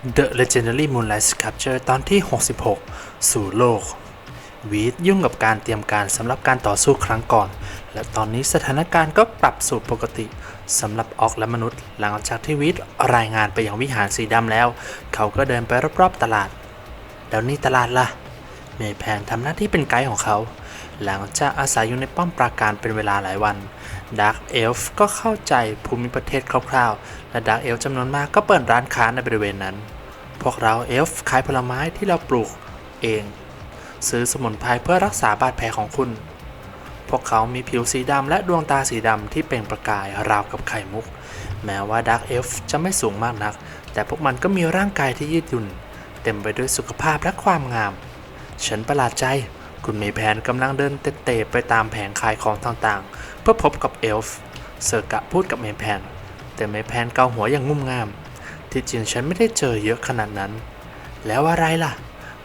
The Legendary Moonlight Sculpture ตอนที่ 66 สู่โลก วีดยุ่งกับการเตรียมการสำหรับการต่อสู้ครั้งก่อน และตอนนี้สถานการณ์ก็ปรับสู่ปกติสำหรับออกและมนุษย์ หลังจากที่วีดรายงานไปยังวิหารสีดำแล้ว เขาก็เดินไปรอบๆตลาด แล้วนี่ตลาดล่ะ เมย์แพนทำหน้าที่เป็นไกด์ของเขา หลังจากอาศัยอยู่ในป้อมปราการเป็นเวลาหลายวันดาร์ e เอลฟ์ก็เข้าใจภูมิประเทศคร่าวๆ และดาร์ e เอลฟ์จำนวนมากก็เปิดร้านค้าในบริเวณนั้น พวกเราเอลฟ์ขายผลไม้ที่เราปลูกเอง ซื้อสมุนไพรเพื่อรักษาบาดแผลของคุณ พวกเขามีผิวสีดำและดวงตาสีดำที่เปล่งประกายราวกับไข่มุก แม้ว่าดาร์ e เอลฟ์จะไม่สูงมากนัก แต่พวกมันก็มีร่างกายที่ยืดหยุ่น เต็มไปด้วยสุขภาพและความงาม ฉันประหลาดใจ คุณเมย์แพนกำลังเดินเตะๆไปตามแผงขายของต่างๆ เพื่อพบกับเอลฟ์เซอร์กะพูดกับเมย์แพน แต่เมย์แพนเกาหัวอย่างงุ่มง่าม ที่จริงฉันไม่ได้เจอเยอะขนาดนั้น แล้วอะไรล่ะ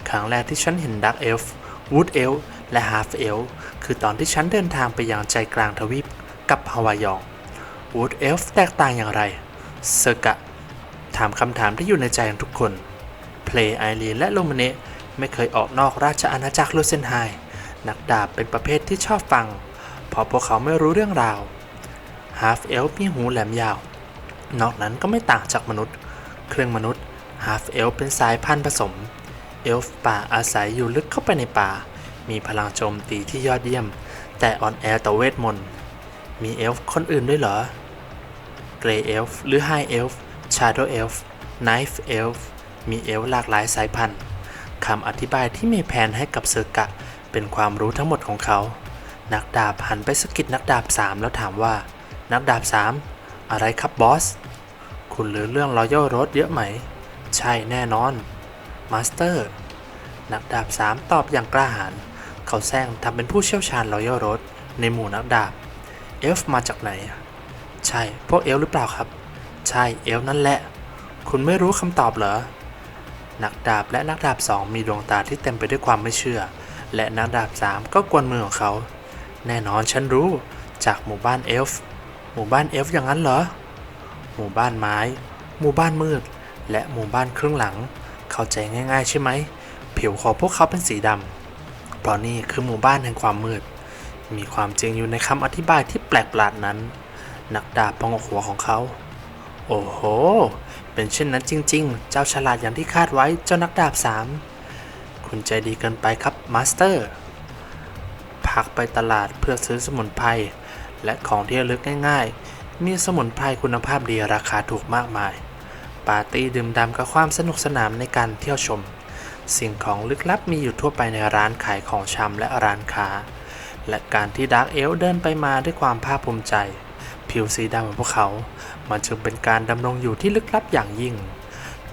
ครั้งแรกที่ฉันเห็นดักเอลฟ์วูดเอลฟ์และฮาฟเอลฟ์คือตอนที่ฉันเดินทางไปยังใจกลางทวีปกับฮาวายองวูดเอลฟ์แตกต่างอย่างไร เซอร์กะ ถามคำถามที่อยู่ในใจของทุกคน เพลย์ไอรีนและโลมาเนะ ไม่เคยออกนอกราชอาณาจักรลูเซนไฮนักดาบเป็นประเภทที่ชอบฟัง เพราะพวกเขาไม่รู้เรื่องราวฮาฟเอลฟ์มีหูแหลมยาว นอกนั้นก็ไม่ต่างจากมนุษย์ เครื่องมนุษย์ฮาฟเอลฟ์เป็นสายพันธุ์ผสม เอลฟ์ป่าอาศัยอยู่ลึกเข้าไปในป่า มีพลังโจมตีที่ยอดเยี่ยม แต่อ่อนแอต่อเวทมนต์ มีเอลฟ์คนอื่นด้วยเหรอ เกรย์เอลฟ์หรือไฮเอลฟ์ชาโดเอลฟ์ไนฟ์เอลฟ์มีเอลฟ์หลากหลายสายพันธุ์ คำอธิบายที่เมแพนให้กับเซอร์กะ เป็นความรู้ทั้งหมดของเขา นักดาบหันไปสกิดนักดาบสามแล้วถามว่า นักดาบสามอะไรครับบอส คุณรู้เรื่องรอยัลรถเยอะไหม ใช่แน่นอน มาสเตอร์ นักดาบสามตอบอย่างกล้าหาญ เขาแซงทำเป็นผู้เชี่ยวชาญรอยัลรถในหมู่นักดาบ เอฟมาจากไหน ใช่ พวกเอลฟ์หรือเปล่าครับ ใช่ เอลฟ์นั่นแหละ คุณไม่รู้คำตอบเหรอ นักดาบและนักดาบสองมีดวงตาที่เต็มไปด้วยความไม่เชื่อ และนักดาบสามก็กวนมือของเขา แน่นอนฉันรู้ จากหมู่บ้านเอลฟ์หมู่บ้านเอลฟ์อย่างนั้นเหรอ หมู่บ้านไม้ หมู่บ้านมืด และหมู่บ้านครึ่งหลัง เข้าใจง่ายๆใช่ไหม ผิวของพวกเขาเป็นสีดำเพราะนี่คือหมู่บ้านแห่งความมืด มีความจริงอยู่ในคำอธิบายที่แปลกประหลาดนั้น นักดาบพองหัวของเขา โอ้โห เป็นเช่นนั้นจริง ๆ เจ้าฉลาดอย่างที่คาดไว้เจ้านักดาบสามคุณใจดีเกินไปครับมาสเตอร์พักไปตลาดเพื่อซื้อสมุนไพรและของที่ระลึกง่ายๆ มีสมุนไพรคุณภาพดีราคาถูกมากมาย ปาร์ตี้ดื่มด่ำกับความสนุกสนานในการเที่ยวชม สิ่งของลึกลับมีอยู่ทั่วไปในร้านขายของชำและร้านค้า และการที่ดาร์กเอลเดินไปมาด้วยความภาคภูมิใจ ผิวสีดำของพวกเขา มันจึงเป็นการดำรงอยู่ที่ลึกลับอย่างยิ่ง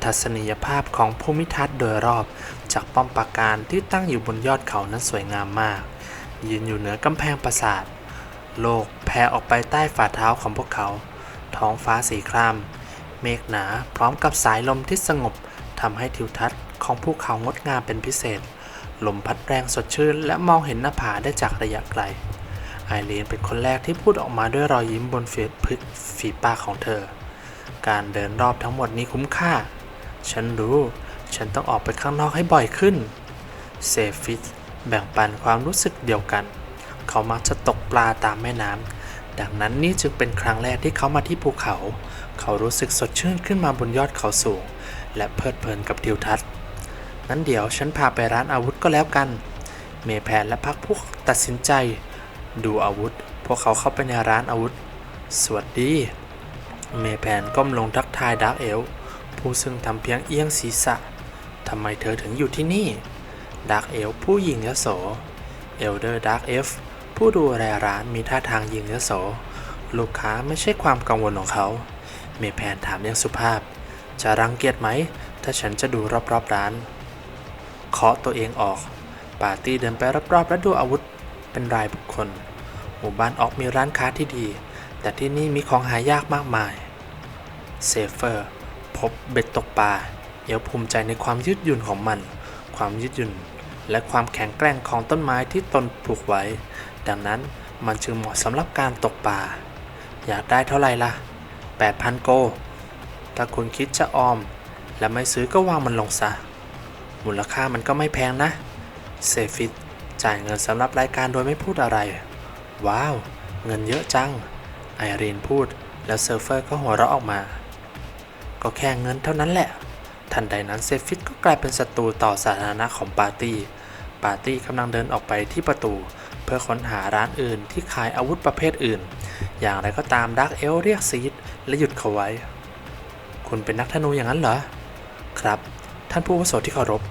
ทัศนียภาพของภูมิทัศน์โดยรอบ จากป้อมปราการที่ตั้งอยู่บนยอดเขานั้นสวยงามมาก ยืนอยู่เหนือกำแพงปราสาท โลกแผ่ออกไปใต้ฝ่าเท้าของพวกเขา ท้องฟ้าสีครามเมฆหนาพร้อมกับสายลมที่สงบทำให้ทิวทัศน์ของภูเขางดงามเป็นพิเศษ ลมพัดแรงสดชื่นและมองเห็นหน้าผาได้จากระยะไกล ไอรีนเป็นคนแรกที่พูดออกมาด้วยรอยยิ้มบนฝีฝีปากของเธอ การเดินรอบทั้งหมดนี้คุ้มค่า ฉันรู้ ฉันต้องออกไปข้างนอกให้บ่อยขึ้น เซฟิสแบ่งปันความรู้สึกเดียวกัน เขามักจะตกปลาตามแม่น้ำ ดังนั้นนี่จึงเป็นครั้งแรกที่เขามาที่ภูเขา เขารู้สึกสดชื่นขึ้นมาบนยอดเขาสูง และเพลิดเพลินกับทิวทัศน์ นั้นเดี๋ยวฉันพาไปร้านอาวุธก็แล้วกัน เมแพนและพักพวกตัดสินใจ ดูอาวุธ พวกเขาเข้าไปในร้านอาวุธ สวัสดี เมแพนก้มลงทักทายดาร์กเอลผู้ซึ่งทำเพียงเอียงศีรษะทำไมเธอถึงอยู่ที่นี่ดาร์กเอลผู้หญิงยโสเอลเดอร์ดาร์กเอฟผู้ดูแลร้านมีท่าทางยิงยโส ลูกค้าไม่ใช่ความกังวลของเขา เมแพนถามอย่างสุภาพ จะรังเกียจไหม ถ้าฉันจะดูรอบๆร้าน เคาะตัวเองออก ปาร์ตี้เดินไปรอบๆ และดูอาวุธ เป็นรายบุคคล หมู่บ้านออกมีร้านค้าที่ดี แต่ที่นี่มีของหายากมากมายเซเฟอร์ พบเบ็ดตกปลาเอลภูมิใจในความยืดหยุ่นของมัน ความยืดหยุ่น และความแข็งแกร่งของต้นไม้ที่ตนปลูกไว้ ดังนั้นมันจึงเหมาะสำหรับการตกปลาอยากได้เท่าไหร่ล่ะ 8,000 โก ถ้าคุณคิดจะออม และไม่ซื้อก็วางมันลงซะ มูลค่ามันก็ไม่แพงนะ เซฟิต จ่ายเงินสำหรับรายการโดยไม่พูดอะไร ว้าว เงินเยอะจัง ไอรีนพูด แล้วเซิร์ฟเฟอร์ก็หัวเราะออกมา ก็แค่เงินเท่านั้นแหละ ทันใดนั้นเซฟิตก็กลายเป็นศัตรูต่อสาธารณะของปาร์ตี้ ปาร์ตี้กำลังเดินออกไปที่ประตู เพื่อค้นหาร้านอื่นที่ขายอาวุธประเภทอื่น อย่างไรก็ตามดักเอลเรียกซีดและหยุดเขาไว้ คุณเป็นนักธนูอย่างนั้นเหรอ ครับ ท่านผู้วุโสที่เคารพ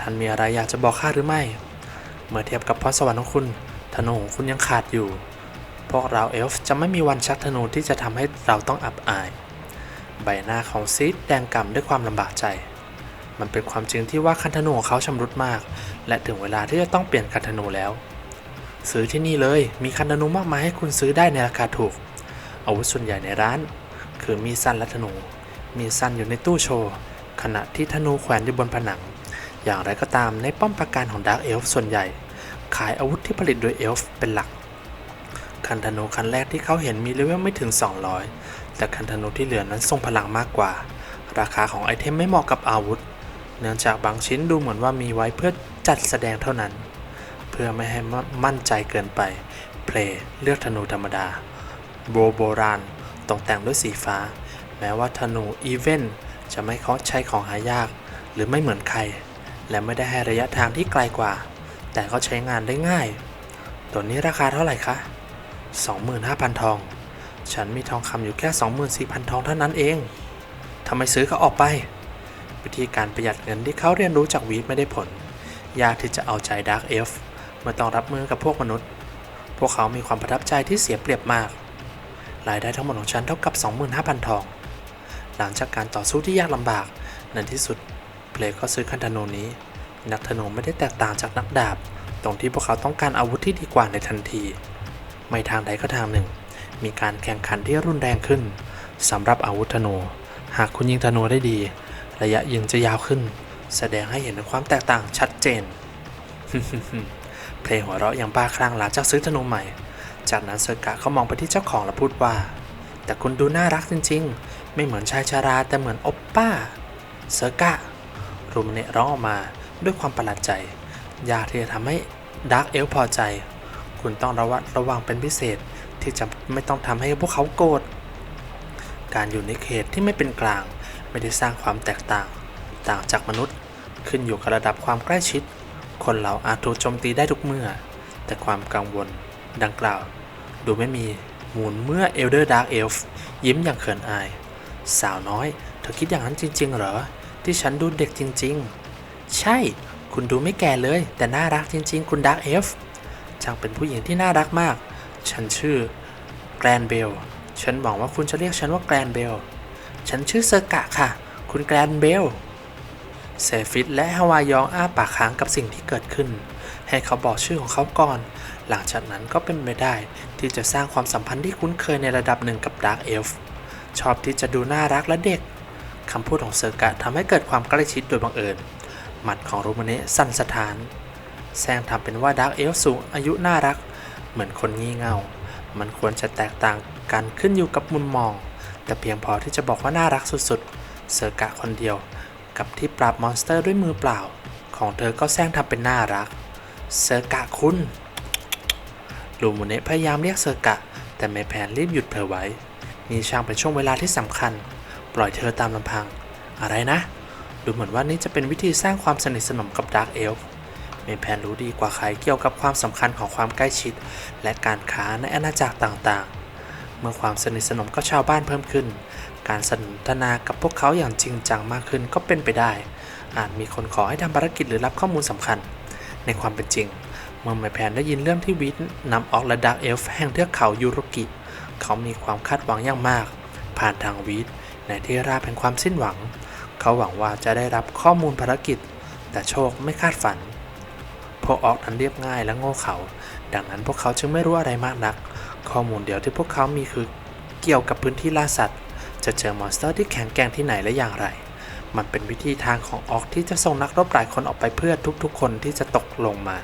ท่านมีอะไรอยากจะบอกข้าหรือไม่ เมื่อเทียบกับพรสวรรค์ของคุณ ธนูของคุณยังขาดอยู่ พวกเราเอลฟ์จะไม่มีวันชักธนูที่จะทำให้เราต้องอับอาย ใบหน้าของซีดแดงก่ำด้วยความลำบากใจ มันเป็นความจริงที่ว่าคันธนูของเขาชำรุดมาก และถึงเวลาที่จะต้องเปลี่ยนคันธนูแล้ว ซื้อที่นี่เลย มีคันธนูมากมายให้คุณซื้อได้ในราคาถูก อาวุธส่วนใหญ่ในร้าน คือมีสั้นและธนู มีสั้นอยู่ในตู้โชว์ ขณะที่ธนูแขวนอยู่บนผนัง อย่างไรก็ตามในป้อมปราการของดาร์กเอลฟ์ส่วนใหญ่ ขายอาวุธที่ผลิตโดยเอลฟ์เป็นหลัก คันธนูคันแรกที่เขาเห็นมีเลเวลไม่ถึง 200 แต่คันธนูที่เหลือนั้นทรงพลังมากกว่า ราคาของไอเทมไม่เหมาะกับอาวุธ เนื่องจากบางชิ้นดูเหมือนว่ามีไว้เพื่อจัดแสดงเท่านั้น เพื่อไม่ให้มั่นใจเกินไป เพลย์เลือกธนูธรรมดา โบโบราณตกแต่งด้วยสีฟ้า แม้ว่าธนูอีเวนจะไม่เขาใช้ของหายาก หรือไม่เหมือนใคร และไม่ได้ให้ระยะทางที่ไกลกว่า แต่ก็ใช้งานได้ง่าย ตัวนี้ราคาเท่าไหร่คะ 25,000 ทอง ฉันมีทองคำอยู่แค่ 24,000 ทองเท่านั้นเองทำไมซื้อเขาออกไป วิธีการประหยัดเงินที่เขาเรียนรู้จากวีดไม่ได้ผล ยากที่จะเอาใจดาร์กเอฟเมื่อต้องรับมือกับพวกมนุษย์ พวกเขามีความประทับใจที่เสียเปรียบมาก รายได้ทั้งหมดของฉันเท่ากับ 25,000 ทอง หลังจากการต่อสู้ที่ยากลำบากในที่สุด เพลก็ซื้อคันธนูนี้ นักธนูไม่ได้แตกต่างจากนักดาบ ตรงที่พวกเขาต้องการอาวุธที่ดีกว่าในทันที ไม่ทางใดก็ทางหนึ่ง มีการแข่งขันที่รุนแรงขึ้นสำหรับอาวุธธนู หากคุณยิงธนูได้ดี ระยะยิงจะยาวขึ้น แสดงให้เห็นถึงความแตกต่างชัดเจนเพลงหัวเราะอย่างบ้าคลั่งหลังจากซื้อธนูใหม่ จากนั้นเซอร์กะเขามองไปที่เจ้าของและพูดว่า แต่คุณดูน่ารักจริงๆ ไม่เหมือนชายชาราแต่เหมือนอปป้า เซอร์กะ รูมเนร้องออกมาด้วยความประหลาดใจ ยากที่จะทำให้ดาร์กเอลพอใจ คุณต้องระวัดระวังเป็นพิเศษที่จะไม่ต้องทำให้พวกเขาโกรธ การอยู่ในเขตที่ไม่เป็นกลาง ไม่ได้สร้างความแตกต่าง ต่างจากมนุษย์ ขึ้นอยู่กับระดับความใกล้ชิด คนเราอาจถูกโจมตีได้ทุกเมื่อ แต่ความกังวล ดังกล่าว ดูไม่มีมูลเมื่อเอลเดอร์ดาร์กเอลฟ์ยิ้มอย่างเขินอาย สาวน้อย เธอคิดอย่างนั้นจริง ๆ เหรอ ที่ฉันดูเด็กจริง ๆ ใช่ คุณดูไม่แก่เลย แต่น่ารักจริง ๆ คุณดาร์กเอฟ์ช่างเป็นผู้หญิงที่น่ารักมาก ฉันชื่อแกรนเบล ฉันหวังว่าคุณจะเรียกฉันว่าแกรนเบล ฉันชื่อเซอร์กะค่ะ คุณแกรนเบลเซฟิตและฮาวายองอ้าปากค้างกับสิ่งที่เกิดขึ้น ให้เขาบอกชื่อของเขาก่อน หลังจากนั้นก็เป็นไปได้ ที่จะสร้างความสัมพันธ์ที่คุ้นเคยในระดับหนึ่งกับดาร์กเอลฟ์ชอบที่จะดูน่ารักและเด็ก คำพูดของเซอร์กะทำให้เกิดความใกล้ชิดโดยบังเอิญ หมัดของโรมาเนะสั่นสะท้าน แซงทำเป็นว่าดาร์กเอลสูงอายุน่ารัก เหมือนคนงี่เง่า มันควรจะแตกต่างกันขึ้นอยู่กับมุมมอง แต่เพียงพอที่จะบอกว่าน่ารักสุดๆ เซอร์กะคนเดียว กับที่ปราบมอนสเตอร์ด้วยมือเปล่า ของเธอก็แซงทำเป็นน่ารัก เซอร์กะคุณลูมูเนะพยายามเรียกเซอร์กะ แต่เมแพนรีบหยุดเธอไว้ นี่ช่างเป็นช่วงเวลาที่สำคัญ ปล่อยเธอตามลำพัง อะไรนะ ดูเหมือนว่านี่จะเป็นวิธีสร้างความสนิทสนมกับดาร์กเอลฟ์เมแพนรู้ดีกว่าใครเกี่ยวกับความสำคัญของความใกล้ชิด และการค้าในอาณาจักรต่างๆ เมื่อความสนิทสนมกับชาวบ้านเพิ่มขึ้น การสนทนากับพวกเขาอย่างจริงจังมากขึ้นก็เป็นไปได้ อาจมีคนขอให้ทำภารกิจหรือรับข้อมูลสำคัญ ในความเป็นจริง เมื่อไมแพนได้ยินเรื่องที่วิทนำออกและดักเอลฟ์แห่งเทือกเขายูโรกิ เขามีความคาดหวังอย่างมาก ผ่านทางวีท ในที่ราบแห่งความสิ้นหวัง เขาหวังว่าจะได้รับข้อมูลภารกิจ แต่โชคไม่คาดฝัน พวกออกนั้นเรียบง่ายและโง่เขาดังนั้นพวกเขาจึงไม่รู้อะไรมากนัก ข้อมูลเดียวที่พวกเขามีคือเกี่ยวกับพื้นที่ล่าสัตว์ จะเจอมอนสเตอร์ที่แข็งแกร่งที่ไหนและอย่างไร มันเป็นวิธีทางของออกที่จะส่งนักรบหลายคนออกไปเพื่อทุกๆ คนที่จะตกลงมา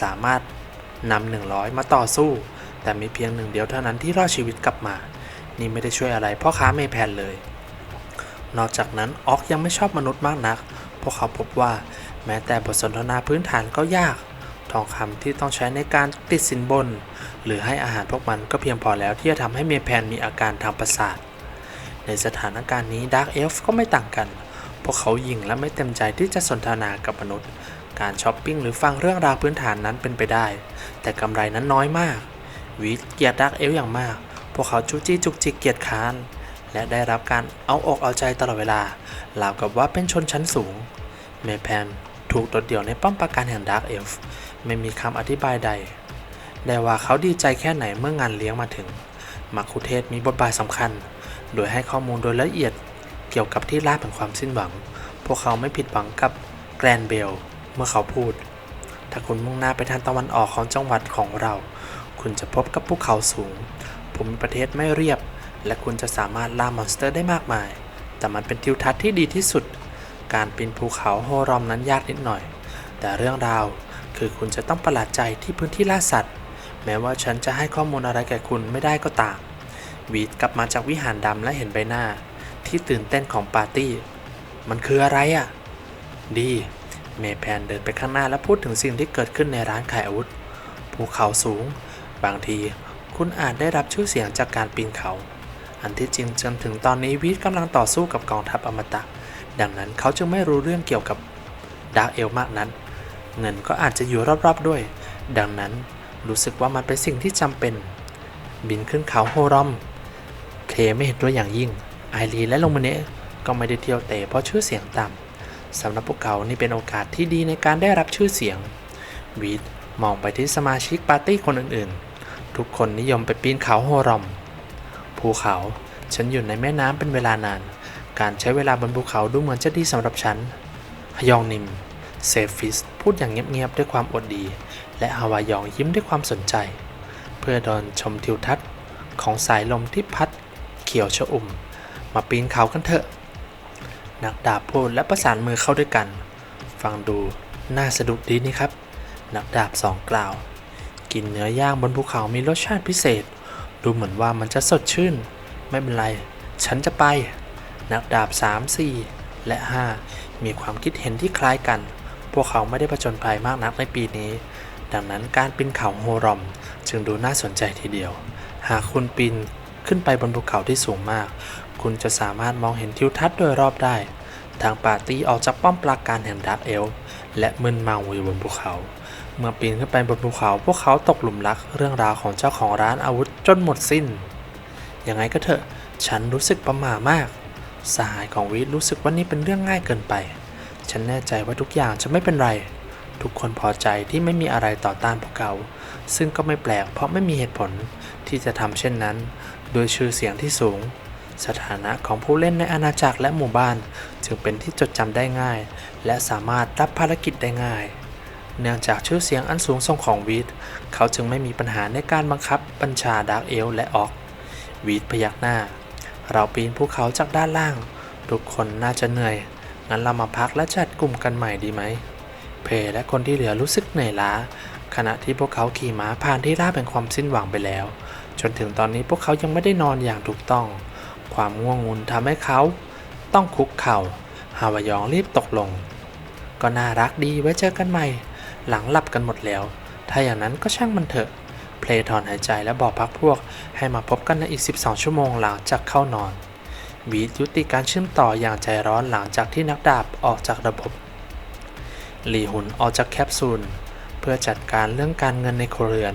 สามารถนำ100มาต่อสู้ แต่มีเพียงหนึ่งเดียวเท่านั้นที่รอดชีวิตกลับมา นี่ไม่ได้ช่วยอะไรพ่อค้าเมแพนเลย นอกจากนั้นออกยังไม่ชอบมนุษย์มากนัก พวกเขาพบว่าแม้แต่บทสนทนาพื้นฐานก็ยาก ทองคำที่ต้องใช้ในการติดสินบน หรือให้อาหารพวกมันก็เพียงพอแล้วที่จะทำให้เมแพนมีอาการทางประสาท ในสถานการณ์นี้ดาร์กเอลฟ์ก็ไม่ต่างกัน พวกเขายิงและไม่เต็มใจที่จะสนทนากับมนุษย์ การช้อปปิ้งหรือฟังเรื่องราวพื้นฐานนั้นเป็นไปได้ แต่กำไรนั้นน้อยมากวีดเกียดดาร์กเอลฟ์อย่างมาก พวกเขาจุจี้จุกจิกเกียดค้าน และได้รับการเอาอกเอาใจตลอดเวลาราวกับว่าเป็นชนชั้นสูง เมแพนถูกโดดเดี่ยวในป้อมปราการแห่งดาร์กเอลฟ์ไม่มีคำอธิบายใด ได้ว่าเขาดีใจแค่ไหนเมื่องานเลี้ยงมาถึง มักคุเทศมีบทบาทสำคัญ โดยให้ข้อมูลโดยละเอียดเกี่ยวกับที่ราบแห่งความสิ้นหวัง พวกเขาไม่ผิดหวังกับแกรนเบล เมื่อเขาพูด ถ้าคุณมุ่งหน้าไปทางตะวันออกของจังหวัดของเรา คุณจะพบกับภูเขาสูงภูมิประเทศไม่เรียบ และคุณจะสามารถล่ามอนสเตอร์ได้มากมาย แต่มันเป็นทิวทัศน์ที่ดีที่สุด การปีนภูเขาโฮรอมนั้นยากนิดหน่อย แต่เรื่องราวคือคุณจะต้องประหลาดใจที่พื้นที่ล่าสัตว์ แม้ว่าฉันจะให้ข้อมูลอะไรแก่คุณไม่ได้ก็ตามวีดกลับมาจากวิหารดำและเห็นใบหน้า ที่ตื่นเต้นของปาร์ตี้ มันคืออะไรอะ่ะ ดี เมแพนเดินไปข้างหน้าและพูดถึงสิ่งที่เกิดขึ้นในร้านขายอาวุธ ภูเขาสูง บางที คุณอาจได้รับชื่อเสียงจากการปีนเขา อันที่จริงจนถึงตอนนี้วีดกำลังต่อสู้กับกองทัพอมตะ ดังนั้นเขาจึงไม่รู้เรื่องเกี่ยวกับดาร์เอลมากนั้น เงินก็อาจจะอยู่รอบๆด้วย ดังนั้นรู้สึกว่ามันเป็นสิ่งที่จำเป็น บินขึ้นเขาโฮรอม เคไม่เห็นด้วยอย่างยิ่ง ไอรีและลงมาเนะก็ไม่ได้เที่ยวเตะเพราะชื่อเสียงต่ำสำหรับพวกเขานี่เป็นโอกาสที่ดีในการได้รับชื่อเสียงวีดมองไปที่สมาชิกปาร์ตี้คนอื่นๆ ทุกคนนิยมไปปีนเขาโฮรอม ภูเขา ฉันอยู่ในแม่น้ำเป็นเวลานาน การใช้เวลาบนภูเขาดูเหมือนจะดีสำหรับฉัน ฮยองนิม เซฟิส พูดอย่างเงียบๆด้วยความอดดี และฮาวายองยิ้มด้วยความสนใจ เพื่อดินชมทิวทัศน์ของสายลมที่พัด เขียวชอุ่ม มาปีนเขากันเถอะ นักดาบพูดและประสานมือเข้าด้วยกัน ฟังดูน่าสะดุดดีนี่ครับ นักดาบสองกล่าว กินเนื้อย่างบนภูเขามีรสชาติพิเศษ ดูเหมือนว่ามันจะสดชื่น ไม่เป็นไร ฉันจะไป นักดาบ 3 4 และ 5 มีความคิดเห็นที่คล้ายกัน พวกเขาไม่ได้ผจญภัยมากนักในปีนี้ ดังนั้นการปีนเขาโฮรอม จึงดูน่าสนใจทีเดียว หากคุณปีนขึ้นไปบนภูเขาที่สูงมาก คุณจะสามารถมองเห็นทิวทัศน์โดยรอบได้ ทางปาร์ตี้ออกจากป้อมปราการแห่งดาร์กเอลและมึนเมาอยู่บนภูเขา เมื่อปีนขึ้นไปบนภูเขาพวกเขาตกหลุมรักเรื่องราวของเจ้าของร้านอาวุธจนหมดสิ้น ยังไงก็เถอะ ฉันรู้สึกประหม่ามาก สหายของวิทรู้สึกว่านี่เป็นเรื่องง่ายเกินไป ฉันแน่ใจว่าทุกอย่างจะไม่เป็นไร ทุกคนพอใจที่ไม่มีอะไรต่อต้านพวกเขา ซึ่งก็ไม่แปลกเพราะไม่มีเหตุผลที่จะทำเช่นนั้น โดยชื่อเสียงที่สูง สถานะของผู้เล่นในอาณาจักรและหมู่บ้าน จึงเป็นที่จดจำได้ง่าย และสามารถรับภารกิจได้ง่าย เนื่องจากชื่อเสียงอันสูงส่งของวีดเขาจึงไม่มีปัญหาในการบังคับบัญชาดาร์กเอลและออกวีดพยักหน้า เราปีนภูเขาจากด้านล่าง ทุกคนน่าจะเหนื่อย งั้นเรามาพักและจัดกลุ่มกันใหม่ดีไหม เพและคนที่เหลือรู้สึกเหนื่อยล้า ขณะที่พวกเขาขี่ม้าผ่านที่ราบแห่งความสิ้นหวังไปแล้ว จนถึงตอนนี้พวกเขายังไม่ได้นอนอย่างถูกต้อง ความง่วงงุนทำให้เขาต้องคุกเข่า ฮาวายองรีบตกลง ก็น่ารักดีไว้เจอกันใหม่ หลังหลับกันหมดแล้ว ถ้าอย่างนั้นก็ช่างมันเถอะ เพลย์ถอนหายใจและบอกพักพวกให้มาพบกันในอีก 12 ชั่วโมงหลังจากเข้านอน วีดยุติการเชื่อมต่ออย่างใจร้อนหลังจากที่นักดาบออกจากระบบ หลีหุนออกจากแคปซูล เพื่อจัดการเรื่องการเงินในครัวเรือน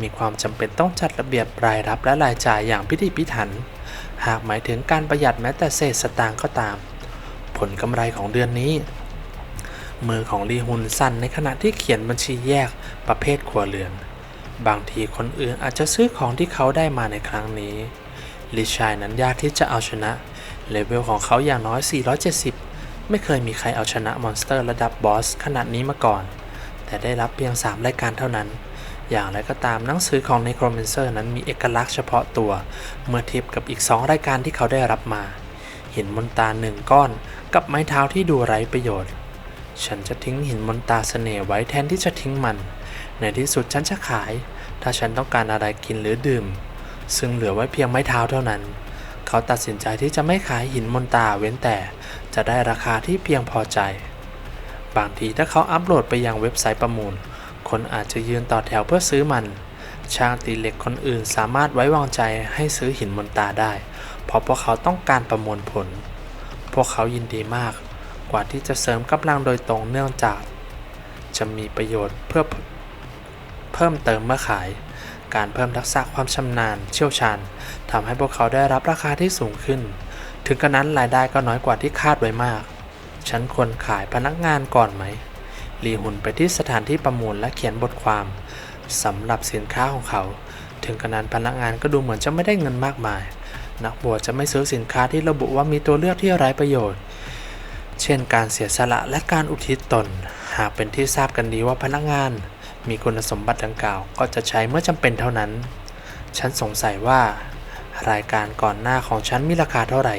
มีความจำเป็นต้องจัดระเบียบรายรับและรายจ่ายอย่างพิถีพิถัน หากหมายถึงการประหยัดแม้แต่เศษสตางค์ก็ตาม ผลกำไรของเดือนนี้ มือของลีฮุนสั่นในขณะที่เขียนบัญชีแยกประเภทครัวเรือน บางทีคนอื่นอาจจะซื้อของที่เขาได้มาในครั้งนี้ลิชายนั้นยากที่จะเอาชนะ เลเวลของเขาอย่างน้อย 470 ไม่เคยมีใครเอาชนะมอนสเตอร์ระดับบอสขนาดนี้มาก่อน แต่ได้รับเพียง 3 รายการเท่านั้น อย่างไรก็ตามหนังสือของ Necromancer นั้นมีเอกลักษณ์เฉพาะตัว เมื่อเทียบกับอีก 2 รายการที่เขาได้รับมา หินมนตาหนึ่งก้อน กับไม้เท้าที่ดูไร้ประโยชน์ ฉันจะทิ้งหินมนตาเสน่ห์ไว้แทนที่จะทิ้งมัน ในที่สุดฉันจะขาย ถ้าฉันต้องการอะไรกินหรือดื่ม ซึ่งเหลือไว้เพียงไม้เท้าเท่านั้น เขาตัดสินใจที่จะไม่ขายหินมนตาเว้นแต่จะได้ราคาที่เพียงพอใจ บางทีถ้าเขาอัปโหลดไปยังเว็บไซต์ประมูล คนอาจจะยืนต่อแถวเพื่อซื้อมัน ช่างตีเหล็กคนอื่นสามารถไว้วางใจให้ซื้อหินมนตาได้ เพราะพวกเขาต้องการประมวลผล พวกเขายินดีมาก กว่าที่จะเสริมกำลังโดยตรงเนื่องจาก จะมีประโยชน์เพื่อเพิ่มเติมเมื่อขาย การเพิ่มทักษะความชำนาญเชี่ยวชาญทำให้พวกเขาได้รับราคาที่สูงขึ้น ถึงกระนั้นรายได้ก็น้อยกว่าที่คาดไว้มาก ฉันควรขายพนักงานก่อนไหมลีหุนไปที่สถานที่ประมูลและเขียนบทความสำหรับสินค้าของเขา ถึงกระนั้นพนักงานก็ดูเหมือนจะไม่ได้เงินมากมาย นักบวชจะไม่ซื้อสินค้าที่ระบุว่ามีตัวเลือกที่ไร้ประโยชน์ เช่นการเสียสละและการอุทิศตน หากเป็นที่ทราบกันดีว่าพนักงานมีคุณสมบัติดังกล่าว ก็จะใช้เมื่อจำเป็นเท่านั้น ฉันสงสัยว่า รายการก่อนหน้าของฉันมีราคาเท่าไหร่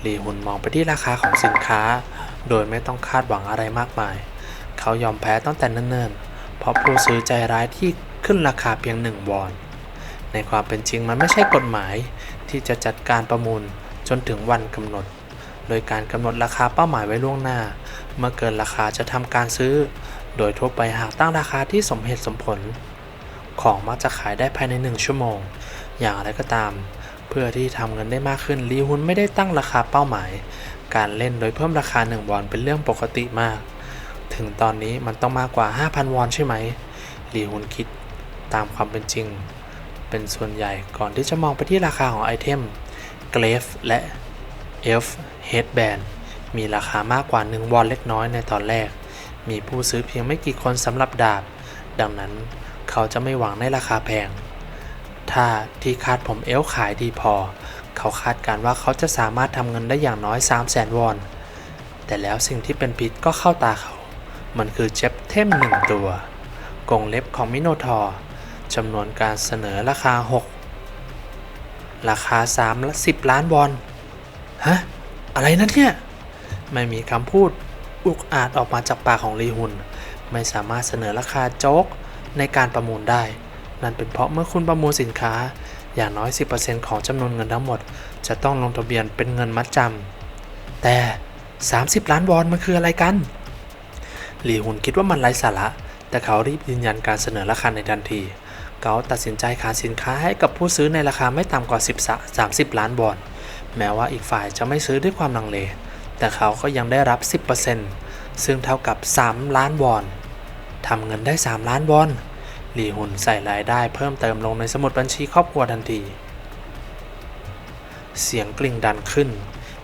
หลีหุนมองไปที่ราคาของสินค้า โดยไม่ต้องคาดหวังอะไรมากมาย เขายอมแพ้ตั้งแต่เนิ่นๆ เพราะผู้ซื้อใจร้ายที่ขึ้นราคาเพียงหนึ่งวอน ในความเป็นจริงมันไม่ใช่กฎหมายที่จะจัดการประมูลจนถึงวันกำหนด โดยการกำหนดราคาเป้าหมายไว้ล่วงหน้า เมื่อเกินราคาจะทำการซื้อ โดยทั่วไปหากตั้งราคาที่สมเหตุสมผล ของมักจะขายได้ภายในหนึ่งชั่วโมง อย่างไรก็ตาม เพื่อที่ทำเงินได้มากขึ้นลีฮุนไม่ได้ตั้งราคาเป้าหมาย การเล่นโดยเพิ่มราคา 1 วอนเป็นเรื่องปกติมาก ถึงตอนนี้มันต้องมากกว่า 5,000 วอนใช่ไหมลีฮุนคิดตามความเป็นจริง เป็นส่วนใหญ่ก่อนที่จะมองไปที่ราคาของไอเทมเกรฟและ Elf Headband มีราคามากกว่า 1 วอนเล็กน้อยในตอนแรก มีผู้ซื้อเพียงไม่กี่คนสำหรับดาบ ดังนั้นเขาจะไม่หวังในราคาแพง ถ้าที่คาดผมเอลขายดีพอ เขาคาดการว่าเขาจะสามารถทำเงินได้อย่างน้อย 3 0 0แสนวอน แต่แล้วสิ่งที่เป็นพิษก็เข้าตาเขา มันคือเจ็บเทมหนึ่งตัว กงเล็บของมิโนทอร์จำนวนการเสนอราคา 6 ราคา3ละ10 ล้านวอน ฮะ อะไรนั่นเนี่ย ไม่มีคำพูดอุกอาจออกมาจากปากของลีฮุน ไม่สามารถเสนอราคาโจ๊กในการประมูลได้ นั่นเป็นเพราะเมื่อคุณประมูลสินค้า อย่างน้อย 10%ของจำนวนเงินทั้งหมด จะต้องลงทะเบียนเป็นเงินมัดจำแต่ 30 ล้านวอนมันคืออะไรกันหลีหุนคิดว่ามันไร้สาระ แต่เขารีบยืนยันการเสนอราคาในทันที เขาตัดสินใจขายสินค้าให้กับผู้ซื้อในราคาไม่ต่ำกว่า10 30 ล้านวอน แม้ว่าอีกฝ่ายจะไม่ซื้อด้วยความลังเล แต่เขาก็ยังได้รับ 10%ซึ่งเท่ากับ 3 ล้านวอนทำเงินได้ 3 ล้านวอนหลีหุนใส่รายได้เพิ่มเติมลงในสมุดบัญชีครอบครัวทันที เสียงกลิ่งดันขึ้น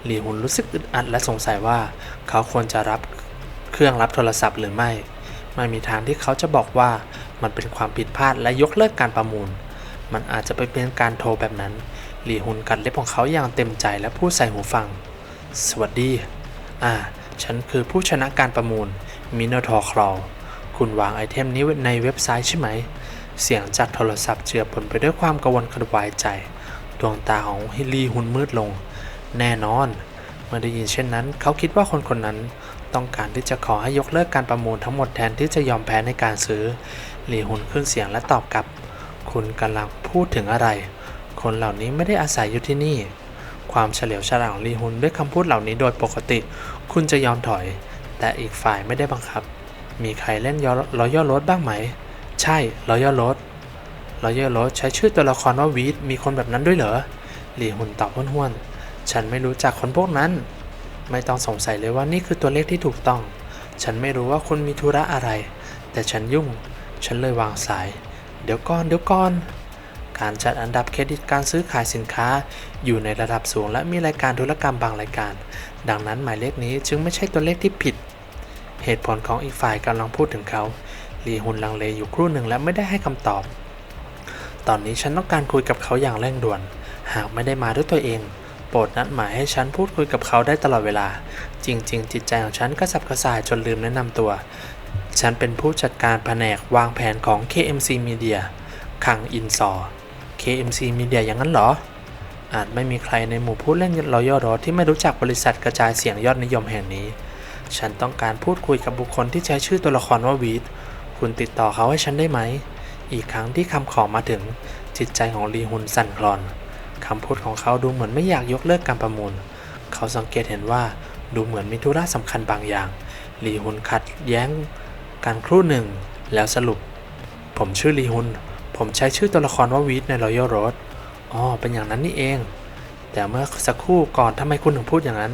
หลีหุนรู้สึกอึดอัดและสงสัยว่า เขาควรจะรับเครื่องรับโทรศัพท์หรือไม่ ไม่มีทางที่เขาจะบอกว่ามันเป็นความผิดพลาดและยกเลิกการประมูล มันอาจจะไปเป็นการโทรแบบนั้น หลีหุนกัดเล็บของเขาอย่างเต็มใจและพูดใส่หูฟัง สวัสดี อ่า ฉันคือผู้ชนะการประมูลมินทอครอคุณวางไอเทมนี้ในเว็บไซต์ใช่ไหม เสียงจากโทรศัพท์เจือปนไปด้วยความกังวลกระวายใจ ดวงตาของฮิลลีหุนมืดลง แน่นอน เมื่อได้ยินเช่นนั้น เขาคิดว่าคนคนนั้นต้องการที่จะขอให้ยกเลิกการประมูลทั้งหมดแทนที่จะยอมแพ้ในการซื้อหลีหุนขึ้นเสียงและตอบกลับ คุณกำลังพูดถึงอะไร คนเหล่านี้ไม่ได้อาศัยอยู่ที่นี่ ความเฉลียวฉลาดของลีฮุนด้วยคำพูดเหล่านี้โดยปกติ คุณจะยอมถอย แต่อีกฝ่ายไม่ได้บังคับ มีใครเล่นรอย่อรถบ้างไหม ใช่รอย่อรถรอย่อรถใช้ชื่อตัวละครว่าวีดมีคนแบบนั้นด้วยเหรอลีฮุนตอบห้วนๆฉันไม่รู้จักคนพวกนั้น ไม่ต้องสงสัยเลยว่านี่คือตัวเลขที่ถูกต้อง ฉันไม่รู้ว่าคุณมีธุระอะไร แต่ฉันยุ่ง ฉันเลยวางสาย เดี๋ยวก่อนเดี๋ยวก่อน การจัดอันดับเครดิตการซื้อขายสินค้า อยู่ในระดับสูง และมีรายการธุรกรรมบางรายการ ดังนั้นหมายเลขนี้จึงไม่ใช่ตัวเลขที่ผิด เหตุผลของอีกฝ่ายกำลังพูดถึงเขาลีฮุนลังเลอยู่ครู่หนึ่งและไม่ได้ให้คำตอบ ตอนนี้ฉันต้องการคุยกับเขาอย่างเร่งด่วน หากไม่ได้มาด้วยตัวเอง โปรดนัดหมายให้ฉันพูดคุยกับเขาได้ตลอดเวลา จริง ๆ จิตใจของฉันกระสับกระส่ายจนลืมแนะนำตัว ฉันเป็นผู้จัดการแผนกวางแผนของ KMC Media คังอินซอ KMC Media อย่างนั้นเหรอ อาจไม่มีใครในหมู่ผู้เล่นรอยอรอที่ไม่รู้จักบริษัทกระจายเสียงยอดนิยมแห่งนี้ ฉันต้องการพูดคุยกับบุคคลที่ใช้ชื่อตัวละครว่าวีดคุณติดต่อเขาให้ฉันได้ไหม อีกครั้งที่คำขอมาถึง จิตใจของลีฮุนสั่นคลอนคำพูดของเขาดูเหมือนไม่อยากยกเลิกการประมูล เขาสังเกตเห็นว่าดูเหมือนมีธุระสำคัญบางอย่างลีฮุนขัดแย้งกันครู่หนึ่ง แล้วสรุป ผมชื่อลีฮุน ผมใช้ชื่อตัวละครว่าวีดใน Royal Road อ๋อ เป็นอย่างนั้นนี่เอง แต่เมื่อสักครู่ก่อนทำไมคุณถึงพูดอย่างนั้น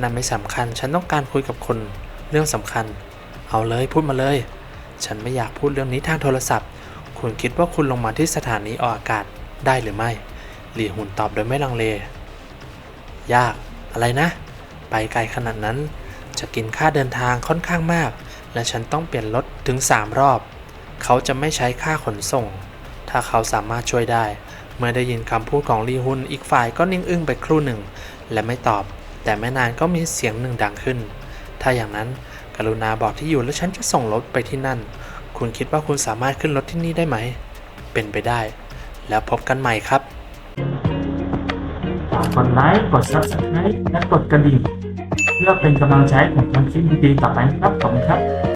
นั่นไม่สำคัญ ฉันต้องการคุยกับคุณเรื่องสำคัญ เอาเลยพูดมาเลย ฉันไม่อยากพูดเรื่องนี้ทางโทรศัพท์ คุณคิดว่าคุณลงมาที่สถานีออกอากาศได้หรือไม่ หลี่หุนตอบโดยไม่ลังเล ยาก อะไรนะ ไปไกลขนาดนั้น จะกินค่าเดินทางค่อนข้างมาก และฉันต้องเปลี่ยนรถถึง 3 รอบ เขาจะไม่ใช้ค่าขนส่ง ถ้าเขาสามารถช่วยได้ เมื่อได้ยินคำพูดของลีฮุนอีกฝ่ายก็นิ่งอึ้งไปครู่หนึ่ง และไม่ตอบ แต่ไม่นานก็มีเสียงหนึ่งดังขึ้น ถ้าอย่างนั้นกรุณาบอกที่อยู่และฉันจะส่งรถไปที่นั่น คุณคิดว่าคุณสามารถขึ้นรถที่นี่ได้ไหม เป็นไปได้ แล้วพบกันใหม่ครับฝากกดไลค์กด subscribe และกดกระดิ่ง เพื่อเป็นกำลังใจให้ผมทำคลิปดีๆต่อไปนะครับขอบคุณครับ